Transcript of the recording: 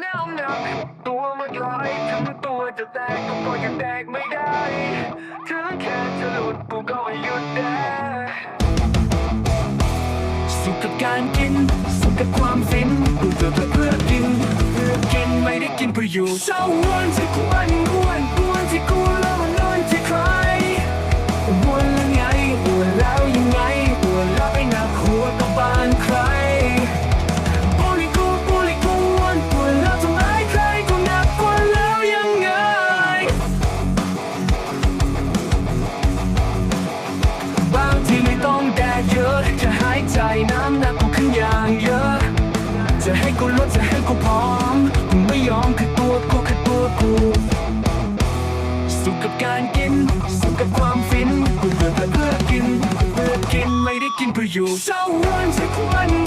แนวหนักตัวมันลอยถึงตัวจะแตกก็ยังแตกไม่ได้ ถึงแค่จะหลุดกูก็ไม่หยุดได้สุขกับการกิน สุขกับความฟินกูเกิดเพื่อกินเพื่อกินไม่ได้กินเพื่ออยู่เศร้าวนที่กวนกวนกวนที่กูแล้วมันนอนที่ใครวนแล้วไงวนแล้วยังไงวนแล้วไปหนักหัวกับบานใคร อย่างเยอะ จะให้กูลดจะให้กูพร้อมกูไม่ยอมคือตัวกูคือตัวกูสุขกับการกิน สุขกับความฟินกูเบื่อเพื่อกินเพื่อกินไม่ได้กินเพื่ออยู่เช้าวันที่วนกวนกวน